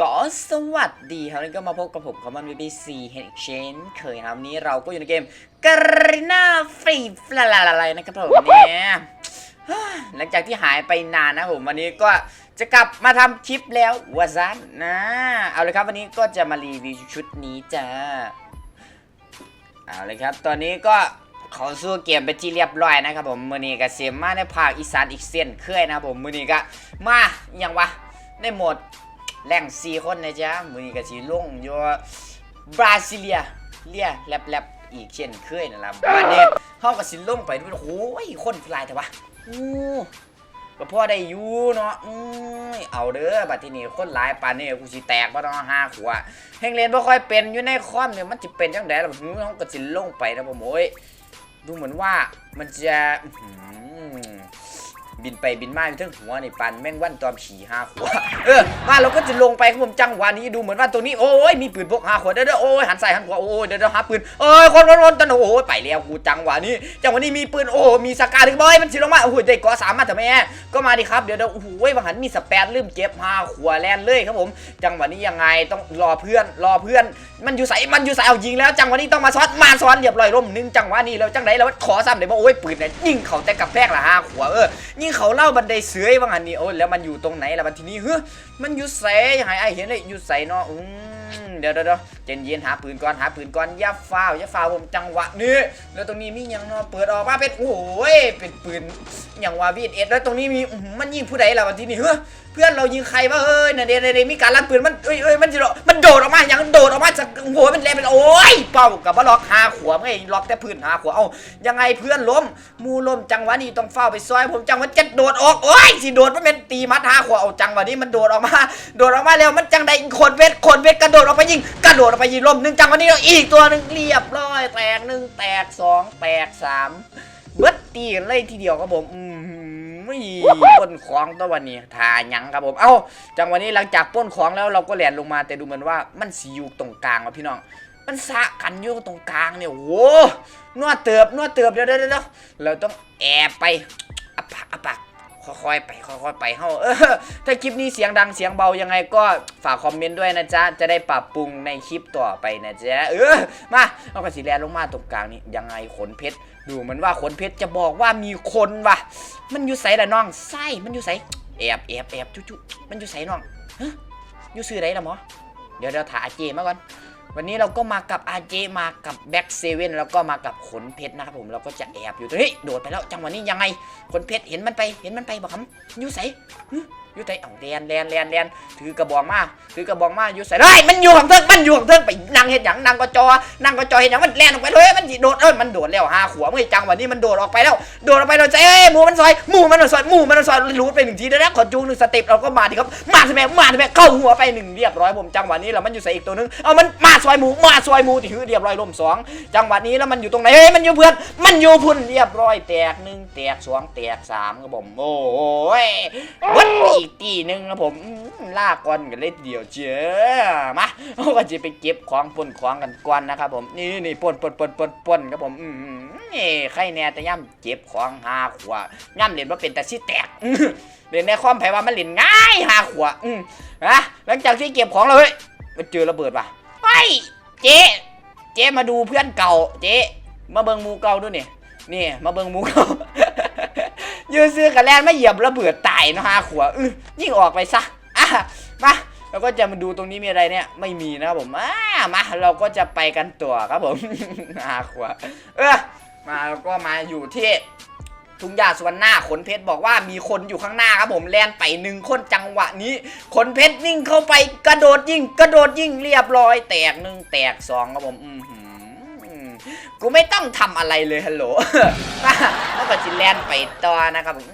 ก็สวัสดีครับนี่ก็มาพบกับผมคอมมอนบีบีซีเฮนเชนเคยครับวันนี้เราก็อยู่ในเกมกรีนาฟรีฟลาลาลาลนะครับผมเนี่ยหลังจากที่หายไปนานนะผมวันนี้ก็จะกลับมาทำคลิปแล้ววาซันนะ เอาเลยครับวันนี้ก็จะมารีวิวชุดนี้จ้าเอาเลยครับ ตอนนี้ก็เขอสู้เกมไปที่เรียบร้อยนะครับผมมือนี้ก็เสียมาในภาคอีสานอีกเส้นเคยนะผมมือนี้ก็มาอย่างวะได้หมด แรงสี่คนนะจ๊ะมือนี้ก็สีลงอยู่บราซิเลียเลียแลบแลบอีกเช่นเคยนั่นแหละบ้านนี้เขาก็สิลงไปด้วยโอ้ยคนลายแต่ว่าอู้ก็พอได้อยู่เนาะอือเอาเด้อบัดทีนี้คนหลายปานนี้กูสิแตกบ่ต้องห้าขวบแห่งเรียนบ่ค่อยเป็นอยู่ในคอมเนี่ยมันจะเป็นจังไดล่ะหือเขาก็สิลงไปนะผมโอ้ยดูเหมือนว่ามันจะอื บินไปบินมาอยู่ทั้งหัวในปันแม่งวันตอมขี่ห้าขวเออมาเราก็จะลงไปครับผมจังหวะนี้ดูเหมือนว่าตรงนี้โอ้ยมีปืนพกห้าขวดเด้อเด้อโอ้ยหันซ้ายหันขวาโอ้ยเดี๋ยวเดี๋ยวหาปืนเอ้ยคนคนคนตอนโอ้ยไปแล้วกูจังหวะนี้ จังหวะนี้มีปืนโอ้มีสกาถึงบอยมันสิลงมาโอ้โหได้เกาะสามมาแต่แม่ก็มาดิครับเดี๋ยวเดี๋ยวโอ้โหบางหันมีสแปดลืมเก็บห้าขวแลนเลยครับผม จังหวะนี้ยังไงต้องรอเพื่อนรอเพื่อน มันอยู่ใส่มันอยู่ใส่เอายิงแล้ว จังหวะนี้ต้องมาซ้อนมาซ้อนเรียบร้อยร่มหนึงจังหวะนี้แล้วจังไหนแล้วขอซ้ำเดี๋ยวบอกโอ้ยปืนเนี่ยยิงเขาแต่กับแพกละห้าขวเออยิงเขาเล่าบันไดเสือยว่างันนี่โอ้แล้วมันอยู่ตรงไหนล่ะบันทีนี้เฮ้ยมันอยู่ใสยังไงไอเห็นเลยอยู่ใสเนาะอืม เดี๋ยวเดี๋ยวเยวเจนเย็นหาปืนก่อนหาปืนก่อนย่าฟ้าวอย่าฟ้าวผมจังหวะนี้แล้วตรงนี้มียังเนาะเปิดออกมาเป็นโอ้ยเป็นปืนอย่างว่าวีดเอ็ดแล้วตรงนี้มีมันยิงผู้ใดล่ะบันที่นี้เฮ้ยเพื่อนเรายิงใครวะเอ้ยนะเดี๋ยเดี๋ยวเมีการลั่นปืนมันเอ้ยเอ้ยมันจะโดดมันโดดออกมาอย่างโดดออกมาจากโอ้โหมันแรงเป็นโอ้ยเป่ากับว่าล็อกหาขวบไงล็อกแต่พื้นหาขวบเอ้ายังไงเพื่อนล้มมูล้มจังหวะนี้ต้องเฝ้าไปซอยผมจังหวะจะโดดออกโอ้ยสิโดดมันเป็นตีมัดหาขวบเอาจังหวะนี้มันโดดออกมา โดดออกมาแล้วมันจังใดคนเวทคนเวทกระโดดออกไปยิงกระโดดออกไปยิงล้มหนึ่งจังวะนี้แล้วอีกตัวหนึ่งเรียบร้อยแตกหนึ่งแตกสองแตกสามเบิดตีเลยทีเดียวครับผมอืมไม่ป้นของตัววันนี้ทายังครับผม เอ้า จังวันนี้หลังจากป้นของแล้วเราก็แหลนลงมาแต่ดูเหมือนว่ามันสีอยู่ตรงกลางวะพี่น้องมันสะกันอยู่ตรงกลางเนี่ยโอ้นวดเติบนวดเติบเดี๋ยวเดี๋ยวเดี๋ยวเราต้องแอบไปอัปปักอัปปัก ค่อยๆไปค่อยๆไปเฮ้าเออถ้าคลิปนี้เสียงดังเสียงเบายังไงก็ฝากคอมเมนต์ด้วยนะจ๊ะจะได้ปรับปรุงในคลิปต่อไปนะจ๊ะเออมาเอากระสีแลนลงมาตรงกลางนี่ยังไงขนเพชรดูเหมือนว่าขนเพชรจะบอกว่ามีคนว่ะ มันอยู่ใสละน้องไส้มันอยู่ใสแอบแอบแอบจุ๊จุมันอยู่ใสน้องฮะอยู่ซื้อไรละหมอเดี๋ยวเราถาอาเจมาก่อน วันนี้เราก็มากับอาเจมากับแบ็กเซเว่นแล้วก็มากับขนเพชรนะครับผมเราก็จะแอบอยู่ตรงนี้โดดไปแล้วจังหวะนี้ยังไงขนเพชรเห็นมันไปเห็นมันไปบอกคำยูใสยูใสเอ้าแลนแลนแลนแลนถือกระบอกมาถือกระบอกมายูใสเฮ้ยมันอยู่ของเทิงมันอยู่ของเทิงไปนั่งเห็นหยังนั่งก็จอนั่งก็จอเห็นหยังมันแลนออกไปเลยมันโดดเอ้ยมันโดดแล้วห้าขวบเมื่จังหวะนี้มันโดดออกไปแล้วโดดออกไปเราใจเอ้ยหมูมันซอยหมูมันซอยหมูมันซอยรูดไปหนึ่งทีแล้วขอจูงหนึ่งสเต็ปเราก็มาดิครับมาทำไมมาทำไมเข้าหัวไปหนึ่งเรียบร้อยผมจังหวะนี้แล้วมันอยู่ใสอีกตัวนึงเอามันมาซอยหมูมาซอยหมูที่คือเรียบร้อยล่มสองจังหวะนี้แล้วมันอยู่ตรงไหนเฮ้ยมันอยู่เพื่อนมันอยู่พุ่นเรียบร้อยแตกหนึ่งแตกสองแตกสามครับผมโอ้ยวัดอีกตีหนึ่งครับผมลากก่อนกันเลยเดียวเจ้มาเราก็จะไปเก็บของปนของกันก่อนนะครับผมนี่นี่ปนปนปนปนปนครับผมอืมนี่ใครแน่แต่ย่ำเจ็บของหาขวาย่ำเล่นว่าเป็นแต่สิแตกอื้อเล่นในความแพ้ว่ามันเล่นง่ายหาขวาอืมนะหลังจากที่เก็บของแล้วเฮ้ยมันเจอระเบิดว่ะ เฮ้ยเจ๊เจ๊มาดูเพื่อนเก่า เจ๊มาเบิงหมูเก่าด้วยเนี่ยนี่มาเบิงหมูเก่ายืนซื้อกับแลนไม่เหยียบระเบิดตายนะหาขวอือยิ่งออกไปซะอะมาเราก็จะมาดูตรงนี้มีอะไรเนี่ยไม่มีนะครับผมอ่ามาเราก็จะไปกันตัวครับผมหาขวเออมาแล้วก็มาอยู่ที่ ทุ่งหญ้าสวนหน้าขนเพชรบอกว่ามีคนอยู่ข้างหน้าครับผมแลนไปหนึ่งคนจังหวะนี้ ขนเพชรวิ่งเข้าไปกระโดดยิงกระโดดยิงเรียบร้อย แตกหนึ่งแตกสองครับผมอือหือกูไม่ต้องทำอะไรเลยฮัลโหลแล้วก็จิแลนไปต่อนะครับผม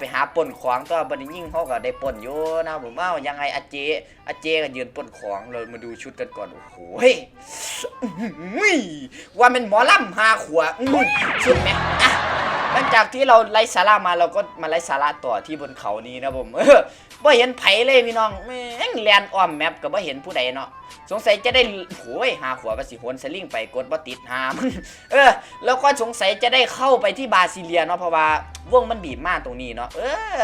ไปหาปนของตัวบันยิ่งเขาก็ได้ปนอยู่นะผมว่ายังไงอาเจอาเจก็ยืนปนของเรามาดูชุดกันก่อนโอ้โหเฮ้ยว่าเป็นหมอลำหาขวอื้อชุดไหมอะ งงจากที่เราไล่สาระมาเราก็มาไล่สาระต่อที่บนเขานี้นะผมเออบ่เห็นไผเลยพี่น้องแม่งแลนอ้อมแมปก็บ่เห็นผู้ใดเนาะสงสัยจะได้โอ้ยหาขวาว่าสิโหนสลิงไปกดบ่ติดหามันเออ แล้วก็สงสัยจะได้เข้าไปที่บาซิเลียเนาะเพราะว่าวงมันบีบมากตรงนี้เนาะเอ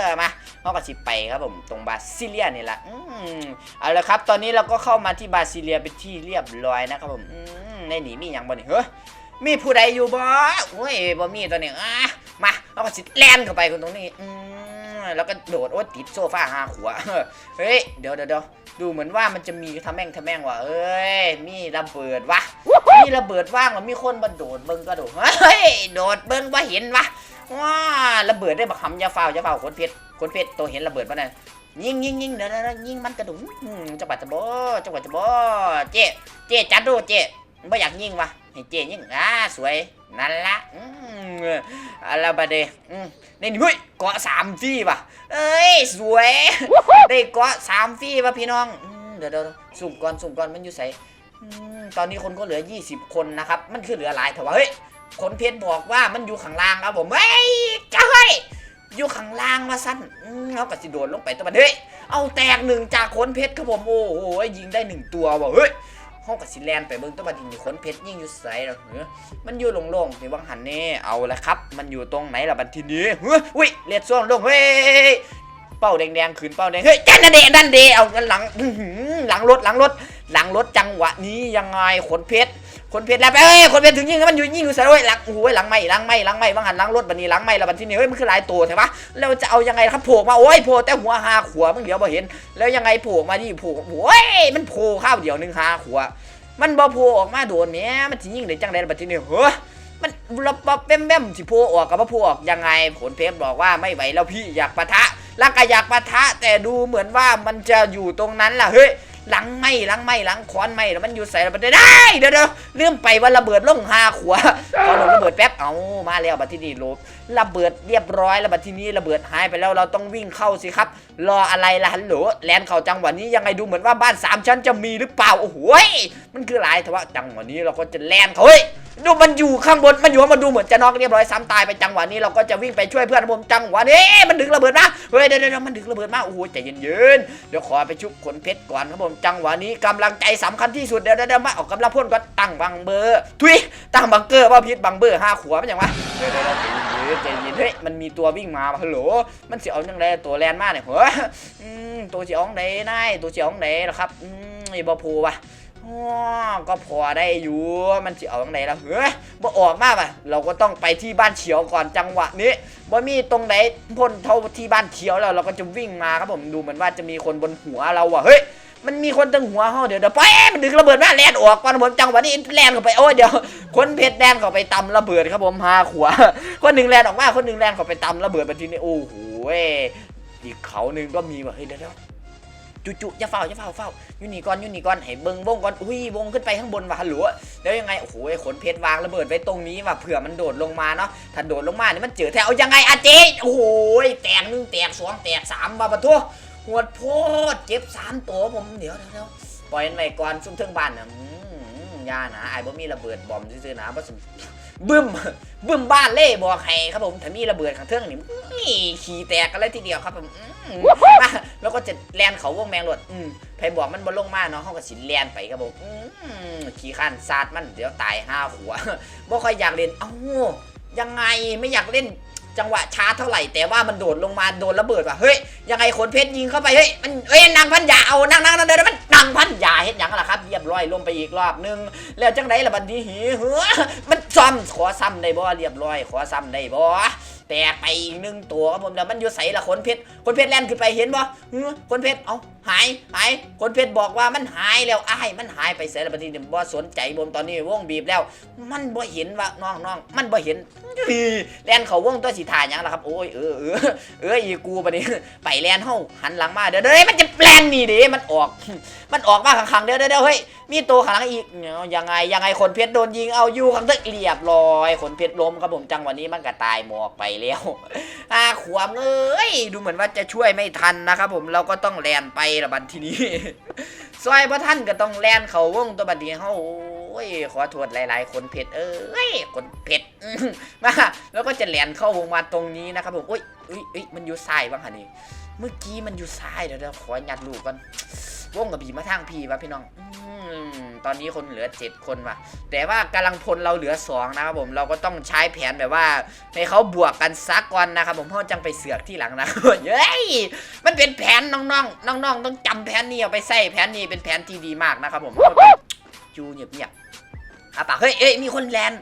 อมาเราก็สิไปครับผมตรงบาซิเลียนี่แหละอืมเอาละครับ ตอนนี้เราก็เข้ามาที่บาซิเลียเป็นที่เรียบร้อยนะครับผมอืมในนี้มีหยังบ่นี่เฮ้ยมีผู้ใดอยู่บ่โอ้ยบ่มีตัวนี้อะ เราก็สิแลนเข้าไปคนตรงนี้อืมแล้วก็โดดโอ้ติดโซฟาหาขวเฮ้ยเดี๋ยวเดี๋ยวเดี๋ยวดูเหมือนว่ามันจะมีทำแม่งทำแม่งว่ะเอ้ยมีระเบิดวะมีระเบิดว่างแล้วมีคนมาโดดเบิ้งก็โดดเฮ้ยโดดเบิ้งว่าเห็นวะว้าระเบิดได้บักคำยาฝ้าวยาฝ้าวคนเพชรคนเพชรตัวเห็นระเบิดปะเนี่ยยิงยิงยิงเดี๋ยวเดี๋ยวยิงมันกระดุมอืมจังหวัดจะบ่จังหวัดจะบ่เจ๊เจ๊จัดดูเจ๊ ไม่อยากยิงวะให้เจยิงอ่าสวยนั่นละอืมอะไรบะเดอืมนี่เฮ้ยเกาะสามฟี่วะเอ้ยสวยได้เกาะสามฟี่วะพี่น้องอืมเดี๋ยวเดี๋ยวสุ่มก่อนสุ่มก่อนมันอยู่ใสอืมตอนนี้คนก็เหลือ 20 คนนะครับ มันคือเหลือหลายแต่ว่าเฮ้ยคนเพชรบอกว่ามันอยู่ข้างล่างครับผมเฮ้ยจ้าเฮ้ยอยู่ข้างล่างมาสั้นเขากับสิโดนลงไปตัวมันเฮ้ยเอาแตกหนึ่งจากคนเพชรครับผมโอ้โหยิงได้หนึ่งตัวว่ะเฮ้ย เขากับสิแลนไปเบิ้งตัวบัดยิงคนเพชรยิ่งอยู่ใสหรอเฮ้ยมันอยู่โล่งๆในวังหันนี่เอาละครับ มันอยู่ตรงไหนล่ะบัดทีนี้เฮ้ยอุ้ยเลียดซ่วงลงเฮ้ยเป้าแดงๆขืนเป้าแดงเฮ้ยจันเดดันเดเอากันหลังอื้อหือหลังรถหลังรถหลังรถจังหวะนี้ยังไงขนเพชร ขนเพชรแล้วไปเอ้ยนเพชรถึงยิงมันอยู่ยิงอยู่ใส่เว้ยหลังโอ้ยหลังไม่หลังไม่หลังไม่บางหันหลังรถบันนี้หลังไม่ล้วบันที่นี่เฮ้ยมันคือหลายตัวใช่ปะแล้วจะเอายังไงครับโผล่มาโอ้ยโผล่แต่หัวหาขวมึงเดี๋ยวบ่เห็น แล้วยังไงโผล่มาดิโผล่โอ้ยมันโผล่ข้าวเดียวหนึงหาขวมันบ่โผล่ออกมาโดนแหม่มันสิยิงได้จังไดบัดทีนี้เฮ้ยมันระบบแบมๆสิโผล่ออกกับบ่โผล่ออกยังไงขนเพชรบอกว่าไม่ไหวแล้วพี่อยากปะทะแล้วก็อยากปะทะแต่ดูเหมือนว่ามันจะอยู่ตรงนั้นล่ะเฮ้ย หลังไม่หลังไม่หลังคอนไม่แล้วมันอยู่ใส่ระเบิดได้เดี๋ยวเดี๋ยวลืมไปว่าระเบิดล่งหาขวาพอลงระเบิดแป๊บเอามาแล้วบัดที่นี่ลบระเบิดเรียบร้อยแล้วบัดที่นี้ระเบิดหายไปแล้วเราต้องวิ่งเข้าสิครับ รออะไรล่ะฮัลโหลแลนเข่าจังหวะนี้ยังไงดูเหมือนว่าบ้านสามชั้นจะมีหรือเปล่าโอ้โหยมันคือหลายแต่ว่าจังหวะนี้เราก็จะแลนเขาเฮ้ย ดูมันอยู่ข้างบนมันอยู่มาดูเหมือนจะน็อกเรียบร้อยซ้ำตายไปจังหวะนี้เราก็จะวิ่งไปช่วยเพื่อนผมจังหวะนี้มันดึงระเบิดมาเฮ้ยเดี๋ยวเดี๋ยวมันดึงระเบิดมากโอ้โหใจเย็นๆเดี๋ยวขอไปชุบขนเพชรก่อนครับผมจังหวะนี้กำลังใจสำคัญที่สุดเดี๋ยวเดี๋ยวมาออกกำลังพ่นก็ตั้งบังเบอร์ทุยตั้งบังเกอร์ว่าพิษบังเบอร์ห้าขวบมันอย่างวะเดี๋ยวเดี๋ยวใจเย็นๆเฮ้ยมันมีตัววิ่งมาฮัลโหลมันเสียเอาจังไรตัวแลนมาเนี่ยหัวอืมตัวเสียองไหนนายตัวเสียงไหนล่ะครับอืมไอ้บอพูวะ ก็พอได้อยู่มันเสียเอาจังไหนล่ะเฮ้ยบ่ออกมากป่ะเราก็ต้องไปที่บ้านเฉียวก่อนจังหวะนี้บ่มีตรงไหนพ่นเท่าที่บ้านเฉียวแล้วเราก็จะวิ่งมาครับผมดูเหมือนว่าจะมีคนบนหัวเราอะเฮ้ยมันมีคนตั้งหัวเขาเดี๋ยวเดี๋ยวไปมันดึงระเบิดมาแลนออกก่อนผมจังหวะนี้แลนเข้าไปโอ้ยเดี๋ยวคนเพชรแลนเข้าไปตำระเบิดครับผมหาขวาคนหนึ่งแลนออกมาคนหนึ่งแลนเข้าไปตำระเบิดไปทีนี้โอ้โห้ยอีกเขาหนึ่งก็มีว่ะเฮ้ยเดี๋ยว จุจุอย่าเฝ้าอย่าเฝ้าเฝ้ายูนี่ก่อนยูนี่ก่อนให้เบิ้งวงก่อนอุ้ยวงขึ้นไปข้างบนว่ะฮัลโหลแล้วยังไงโอ้โหขนเพชรวางระเบิดไว้ตรงนี้ว่ะเผื่อมันโดดลงมาเนาะถ้าโดดลงมาเนี่ยมันเจอแถวยังไงอาเจโอ้โหแตกหนึ่งแตกสองแตกสามว่ะปะทุหวดโพดเจ็บสามตัวผมเดี๋ยวเดี๋ยวปล่อยมันไว้ก่อนซุ่มเทิงบ้านนะ อืมอยานะไอ้บ่มีระเบิดบอมซื่อๆนะบ่สมบึ้มบึ้มบ้านเล่บอกให้ครับผมถ้ามีระเบิดข้างเทิงนี่นี่ขี่แตกกันเลยทีเดียวครับผมแล้วก็จะแลนเขาวงแมงรถอืมไผบอกมันบ่ลงมาเนาะเฮาก็สิแลนไปครับผมอืมขี่ข้านซาดมันเดี๋ยวตายห้าหัวบ่ค่อยอยากเล่นเอ้ายังไงไม่อยากเล่น จังหวะช้าเท่าไหร่แต่ว่ามันโดดลงมาโดนระเบิดว่ะเฮ้ยยังไงขนเพชรยิงเข้าไปเฮ้ยมันเอ้ยนางพันยาเอานางนางนางเดินมันนางพันยาเฮ็ดหยังล่ะครับเรียบร้อยลงไปอีกรอบนึงแล้วจังไดล่ะบัดนี้หีเหือมันซ้ำขอซ้ำได้บ่เรียบร้อยขอซ้ำได้บ่แตกไปอีกหนึ่งตัวครับผมแล้วมันอยู่ใส่ละขนเพชรขนเพชรแล่นขึ้นไปเห็นบ่ขนเพชรเอ้า หายหายขนเพชรบอกว่ามันหายแล้วอ้ายมันหายไปใส่ละบัดนี้บ่สนใจผมตอนนี้วงบีบแล้ว มันบ่เห็นว่าน้องน้องมันบ่เห็นแล่นเขาวงตัวสีทาหยังล่ะครับโอ้ยเออเออเอ้ยอีกูปะนี่ไปแลนเฮาหันหลังมาเดี๋ยวเดี๋ยวมันจะแปลนนี่ดิมันออก มันออกมาขังๆเดี๋ยวเดี๋ยวเฮ้ยมีตัวขังหลังอีกเนาะยังไงยังไงคนเพชรโดนยิงเอาอยู่ข้างตึกเรียบร้อยคนเพชรล้มครับผมจังวะนี้มันก็ตายหมอกไปแล้วอาขวามเอ้ยดูเหมือนว่าจะช่วยไม่ทันนะครับผมเราก็ต้องแลนไปละบัดทีนี้ ซอยพระท่านก็ต้องแล่นเขาวงตัวบัดนี้เฮาโอ้ยขอโทษหลาย ๆ คนเผ็ดเอ้ยคนเผ็ดมาแล้วก็จะแหลนเข้าวงมาตรงนี้นะครับผมอุ้ยอุ้ยมันอยู่ใส่บ้างฮะนี่ เมื่อกี้มันอยู่ซ้ายเดี๋ยวเดี๋ยวขอยัดลูกก่อนวงกับบีมาทางพีวะพี่น้องอตอนนี้คนเหลือเจ็ดคนว่ะ แต่ว่ากำลังพลเราเหลือสองนะครับผมเราก็ต้องใช้แผนแบบว่า ให้เขาบวกกันซักก่อนนะครับผมพราะจังไปเสือกที่หลังนะเย้ยมันเป็นแผนน้องๆน้องๆ ต้องจำแผนนี้เอาไปใส่แผนนี้เป็นแผนที่ดีมากนะครับผมจูเงียบๆอาปากเฮ้ยเอ้ยมีคนแลน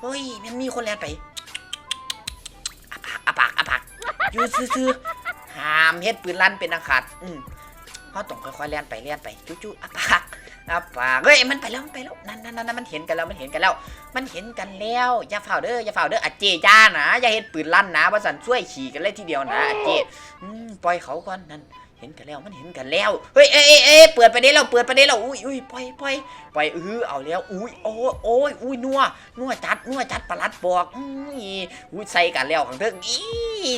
เฮ้ยมันมีคนแลนไปอาปากอาปากอาปากอยู่ซื่อามเฮ็ดปืนลั่นเป็นอันขาดอืมเขาต้องค่อยๆเลี่ยนไปเลี่ยนไปจุ๊ๆอาปากอาปากเฮ้ยมันไปแล้วมันไปแล้วนั่นนั่นนั่นมันเห็นกันแล้วมันเห็นกันแล้ว มันเห็นกันแล้วอย่าเฝ้าเด้ออย่าเฝ้าเด้ออาเจจ้านะอย่าเฮ็ดปืนลั่นนะว่าสันช่วยขี่กันเลยทีเดียวนะอาเจอืมปล่อยเขาก่อนนั่น เห็นกันแล้วมันเห็นกันแล้วเฮ้ยเอ้ยเอ้ยเอ้ยเปิดประเด็นแล้วเปิดประเด็นแล้วอุ้ยอุ้ยปล่อยปล่อยปล่อยเออเอาแล้วอุ้ยโอ้ยโอ้ยอุ้ยนัวนัวจัดนัวจัดประหลัดบอกอุ้ยอุ้ยใส่กันแล้วข้างเทิงอี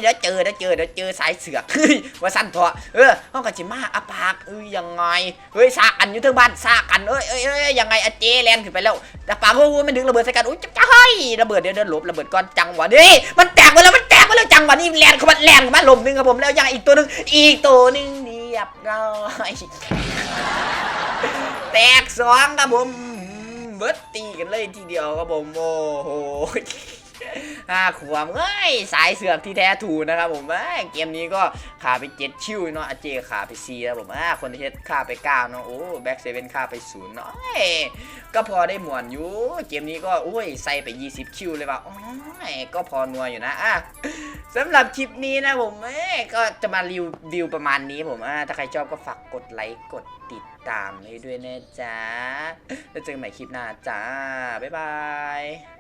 เดี๋ยวเจอเดี๋ยวเจอเดี๋ยวเจอสายเสือกเฮ้ยว่าสั้นเถอะเออห้องกันจิมาอาปากเอ้ยยังไงเฮ้ยซากันอยู่เทิงบ้านซากันเอ้ยเอ้ยเอ้ยยังไงอเจแลนขึ้นไปแล้วแต่ปากโอ้ยมันดึงระเบิดใส่กันอุ้ยจะจะให้ระเบิดเดี๋ยวเดี๋ยวหลบระเบิดก้อนจังหวะนี้มันแตกไปแล้วมัน แล้วจังหวะนี้แลนเข้ามาแลนเข้ามาลมหนึงครับผมแล้วยังอีกตัวหนึงอีกตัวหนึงเรียบร้อยแตกสองครับผมเบิดตีกันเลยทีเดียวครับผมโอ้โห ห้าขวบเอ้ยสายเสือกที่แท้ถูนะครับผมเอ้ยเกมนี้ก็ขาไปเจ็ดชิวเนาะอาเจขาไปซีครับผมอ่าคนที่เฮ็ดขาไปเก้าเนาะโอ้แบ็กเซเว่นขาไปศูนย์เนาะก็พอได้หมวนอยู่เกมนี้ก็อุ้ยใส่ไป 20คิวเลยว่ะโอ้ยก็พอนัวอยู่นะอะสำหรับคลิปนี้นะผมเอ้ก็จะมารีวิวประมาณนี้ผมอะถ้าใครชอบก็ฝากกดไลค์กดติดตามให้ด้วยนะจ๊ะแล้วเจอกันใหม่คลิปหน้าจ้าบ๊ายบาย